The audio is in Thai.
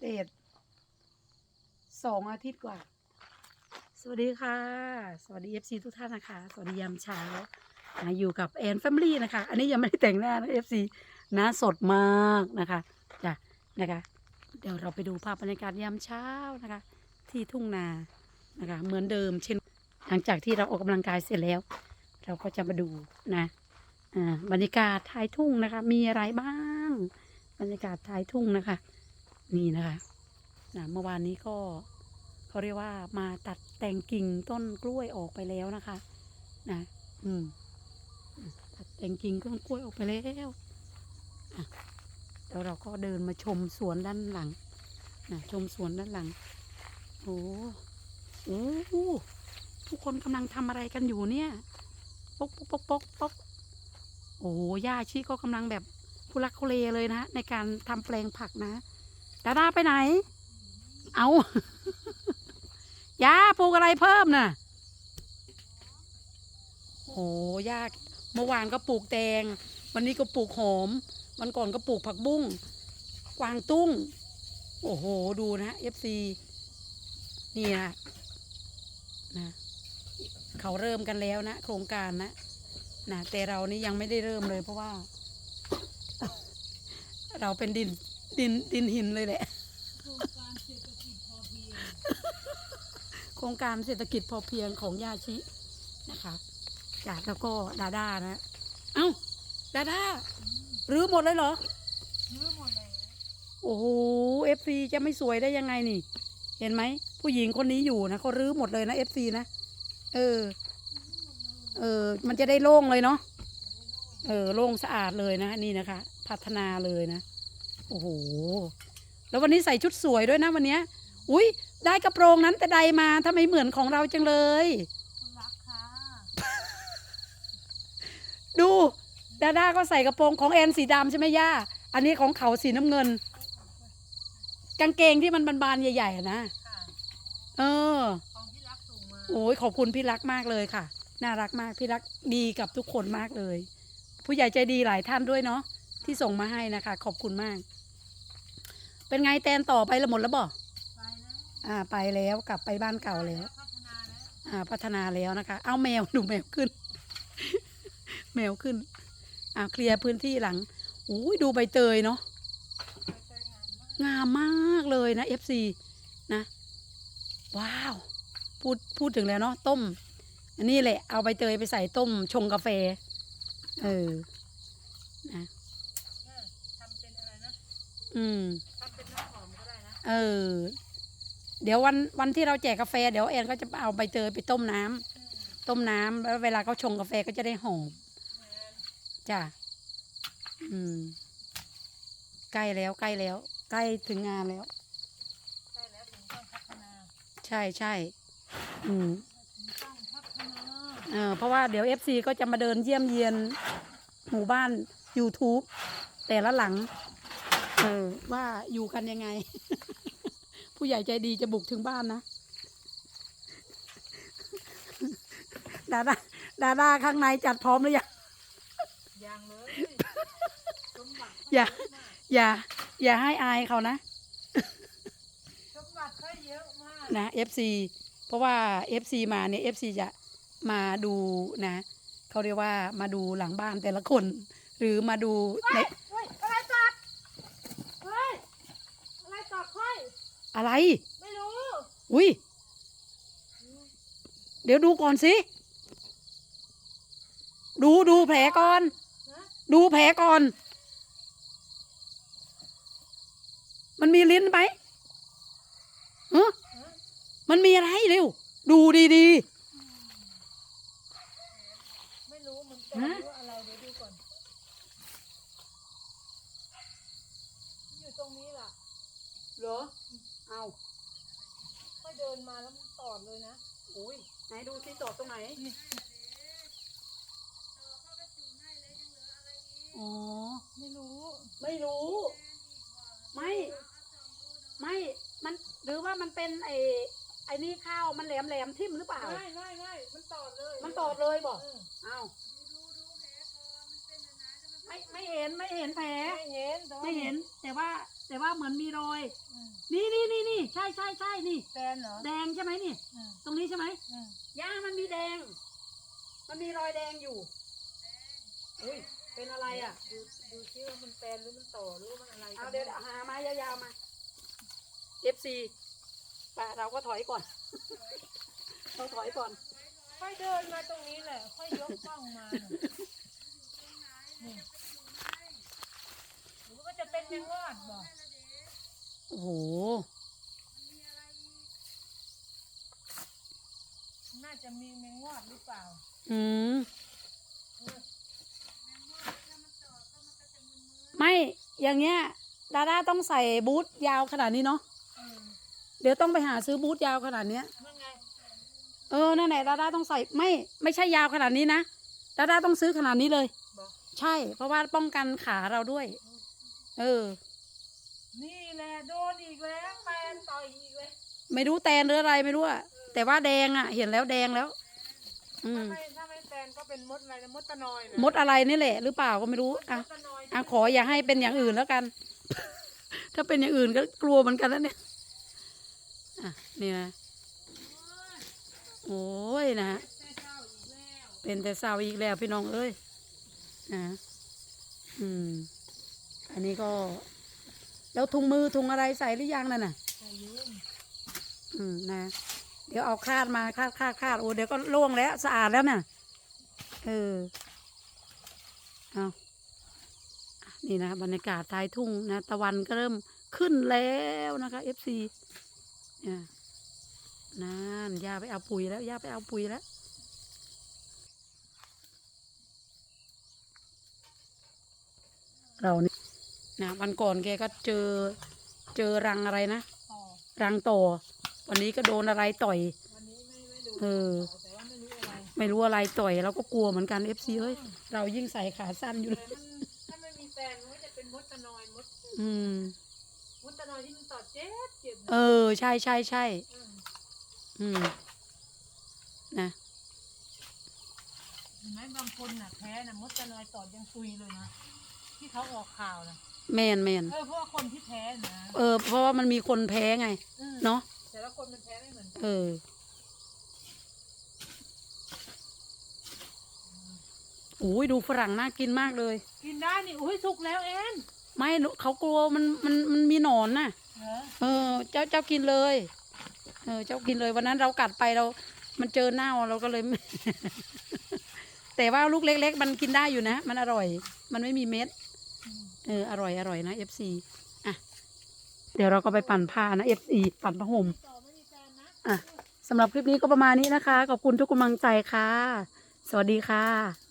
เดตสองอาทิตย์กว่า สวัสดีค่ะ สวัสดีเอฟซีทุกท่านนะคะ สวัสดียามเช้าอ่าอยู่กับแอนแฟมิลี่นะคะ อันนี้ยังไม่ได้แต่งหน้านะเอฟซีนะสดมากนะคะจ้ะนะคะ เดี๋ยวเราไปดูภาพบรรยากาศยามเช้านะคะ ที่ทุ่งนานะคะ เหมือนเดิมเช่น หลังจากที่เราออกกำลังกายเสร็จแล้ว เราก็จะมาดูนะอ่าบรรยากาศท้ายทุ่งนะคะ มีอะไรบ้าง บรรยากาศท้ายทุ่งนะคะ นี่นะคะนะเมื่อวานนี้ก็เขาเรียกว่ามาตัดแต่งกิ่งต้นกล้วยออกไปแล้วนะคะนะอืมตัดแต่งกิ่งต้นกล้วยออกไปแล้วอะแล้วเราก็เดินมาชมสวนด้านหลังนะชมสวนด้านหลังโอ้โอ้ทุกคนกำลังทำอะไรกันอยู่เนี่ยปกปกปกปกปกโอ้ย่าชีก็กำลังแบบทุลักทุเลเลยนะ ในการทำแปลงผักนะ ดาดาไปไหน เอายาปลูกอะไรเพิ่มน่ะ โอ้ยาก เมื่อวานก็ปลูกแตง วันนี้ก็ปลูกหอม วันก่อนก็ปลูกผักบุ้ง กวางตุ้ง โอ้โห ดูนะเอฟซีนี่นะนะ เขาเริ่มกันแล้วนะ โครงการนะนะแต่เรานี่ยังไม่ได้เริ่มเลยเพราะว่า เราเป็นดิน ดินดินหินเลยแหละ โครงการเศรษฐกิจพอเพียงของยาชินะคะจากแล้วก็ดาด้านะ เอ้า ดาด้ารื้อหมดเลยเหรอ รื้อหมดเลย โอ้โหเอฟซีจะไม่สวยได้ยังไงนี่ เห็นไหม ผู้หญิงคนนี้อยู่นะเขารื้อหมดเลยนะเอฟซีนะ เออ เออ มันจะได้โล่งเลยเนาะ เออ โล่งสะอาดเลยนะ นี่นะคะ พัฒนาเลยนะ โอ้โห แล้ววันนี้ใส่ชุดสวยด้วยนะวันเนี้ย อุ้ยได้กระโปรงนั้นแต่ใดมาทำไมเหมือนของเราจังเลย คุณรักค่ะดู ดาด้าก็ใส่กระโปรงของแอนสีดำใช่ไหมย่า อันนี้ของเขาสีน้ำเงิน กางเกงที่มันบานๆใหญ่ๆอะนะ ค่ะเออ ของที่รักส่งมาโอ้ยขอบคุณพี่รักมากเลยค่ะ น่ารักมากพี่รักดีกับทุกคนมากเลย ผู้ใหญ่ใจดีหลายท่านด้วยเนาะที่ส่งมาให้นะคะ ขอบคุณมาก เป็นไงแตนต่อไปละหมดแล้วบ่ไปแล้วอ่าไปแล้วกลับไปบ้านเก่าแล้วพัฒนาแล้ว อ่า พัฒนาแล้วนะคะ เอาแมวดูแมวขึ้น แมวขึ้น อ่าเคลียร์พื้นที่หลังโอ้ยดูใบเตยเนาะไปเจองานมากงามมากเลยนะ FC นะ ว้าว พูดพูดถึงแล้วเนาะต้ม อันนี้แหละ เอาใบเตยไปใส่ต้มชงกาแฟ เออ นะเออทำเป็นอะไรนะ อืม เออ เดี๋ยววันวันที่เราแจกกาแฟ เดี๋ยวแอนก็จะเอาใบเตยไปต้มน้ำต้มน้ำแล้วเวลาเขาชงกาแฟก็จะได้หอมจ้ะอืมใกล้แล้วใกล้แล้ว ใกล้ถึงงานแล้วใช่แล้วถึงต้องพัฒนาใช่ใช่อืมต้องพัฒนาเออเพราะว่าเดี๋ยว FC ก็จะมาเดินเยี่ยมเยียนหมู่บ้าน YouTube แต่ละหลัง เออว่าอยู่กันยังไง ผู้ใหญ่ใจดีจะบุกถึงบ้านนะ ดาดาดาดาข้างในจัดพร้อมหรือยังยังเลยสมบัติอย่า อย่า อย่าให้อายเขานะสมบัติเขาเยอะมากนะ FC เพราะว่า FC มาเนี่ย FC จะมาดูนะเขาเรียกว่ามาดูหลังบ้านแต่ละคน หรือมาดูใน เฮ้ยอะไรตัดเฮ้ยอะไรตัดค่ อยอะไร ไม่รู้ อุ้ย เดี๋ยวดูก่อนสิ ดูดูแผลก่อนฮะดูแผลก่อน มันมีลิ้นไหมฮะฮะมันมีอะไรเร็ว ดูดีไม่รู้เหมันจะฮะรู้อะไรเดี๋ยวดูก่อน อยู่ตรงนี้ล่ะๆเหรอ เอาก็เดินมาแล้วมันตอดเลยนะอุ้ยไหนดูสิตอดตรงไหนอ๋อ ไม่รู้ ไม่รู้ ไม่ ไม่ มันหรือว่ามันเป็นไอ้ไอ้นี่ข้าวมันแหลมแหลมๆทิ่มหรือเปล่าไม่ไม่ไม่มันตอดเลย มันตอดเลยบอกเอออ้าวไม่ไม่เห็นไม่เห็นแผลไม่เห็น แต่ว่าไม่เห็น แต่ว่าแต่ว่าเหมือนมีรอย อืมนี่นี่นี่นี่ใช่ใช่ใช่นี่ แฟนเหรอแดงใช่ไหมนี่ อืมตรงนี้ใช่ไหมอืมย่ามันมีแดง มันมีรอยแดงอยู่อุ้ยเป็นอะไรอะดูดูซิว่ามันแฟนหรือมันต่อหรือว่ามันอะไรเอาเดี๋ยวหาไม้ยาวๆมา FC ป่ะเราก็ถอยก่อน เราถอยก่อน ค่อยเดินมาตรงนี้แหละ ค่อยยกกล้องมาน่ะนี่หรือว่า จะเป็นแมงวอดบ่โอ้โห น่าจะมีแมงวอดหรือเปล่าอืมเออไม่ อย่างเงี้ย ดาด้าต้องใส่บูทยาวขนาดนี้เนาะ เออเดี๋ยวต้องไปหาซื้อบูทยาวขนาดเนี้ย นั่นไงเออ นั่นแหละดาด้าต้องใส่ ไม่ ไม่ใช่ยาวขนาดนี้นะ ดาด้าต้องซื้อขนาดนี้เลย บอกใช่ เพราะว่าป้องกันขาเราด้วย เออ นี่แหละโดนอีกแล้วแฟนต่อยอีกเลยไม่รู้แตนหรืออะไรไม่รู้อะแต่ว่าแดงอะเห็นแล้วแดงแล้ว อืม ถ้าไม่ถ้าไม่แฟนก็เป็นมดอะไรนะมดตะนอยนะมดอะไรนี่แหละ หรือเปล่าก็ไม่รู้อะมดตะนอยอะขออย่าให้เป็นอย่างอื่นแล้วกัน ถ้าเป็นอย่างอื่นก็กลัวเหมือนกันแล้วเนี่ยอะนี่นะโอ้ยนะฮะแต่เจ้าอีกแล้วเป็นแต่เศร้าอีกแล้วพี่น้องเอ้ยนะอืม อันนี้ก็ แล้วถุงมือถุงอะไรใส่หรือยังนั่นน่ะใจเย็นอืมนะ เดี๋ยวเอาคาดมาคาดคาดคาดโอ้เดี๋ยวก็ล่วงแล้วสะอาดแล้วน่ะเออเอานี่นะบรรยากาศท้ายทุ่งนะ ตะวันก็เริ่มขึ้นแล้วนะคะเอฟซีเนี่ยนั่นย่าไปเอาปุ๋ยแล้วย่าไปเอาปุ๋ยแล้วเรานี่ นะวันก่อนแกก็เจอเจอรังอะไรนะต่อรังต่อ วันนี้ก็โดนอะไรต่อยวันนี้ไม่ไม่ดูเออแต่ว่าไม่รู้อะไรไม่รู้อะไรต่อยเราก็กลัวเหมือนกันเอฟซีเอ้ยเรายิ่งใส่ขาสั้นอยู่เลแต่ยมันถ้าไม่มีแฟนมันก็จะเป็นมดตะนอยมดอืมมดตะนอยที่มันต่อเจ็บเจ็บเอนะอใช่ใช่ใช่มอืมนะเห็นไหมบางคนน่ะแพ้น่ะมดตะนอยตอดยังตุยเลยนะที่เขาออกข่าวนะ แมนแมนเออเพราะว่าคนที่แพ้นะเออ เพราะว่ามันมีคนแพ้ไง อืมเนาะแต่ละคนมันแพ้ไม่เหมือนกันเออโอ้ยดูฝรั่งน่ากินมากเลย กินได้นี่อุ้ยสุกแล้วเอ็นไม่เขากลัวมันมันมันมีหนอนน่ะ เหรอเออ เจ้าเจ้ากินเลย เออ เจ้ากินเลยวันนั้นเรากัดไปเรา มันเจอเน่าเราก็เลยไม่แต่ว่าลูกเล็ก ๆ มันกินได้อยู่นะ มันอร่อย มันไม่มีเม็ดอืม เอออร่อยอร่อยนะ FC อะเดี๋ยวเราก็ไปปั่นผ้านะ FC ปั่นผ้าห่มอะอะสำหรับคลิปนี้ก็ประมาณนี้นะคะ ขอบคุณทุกกำลังใจค่ะ สวัสดีค่ะ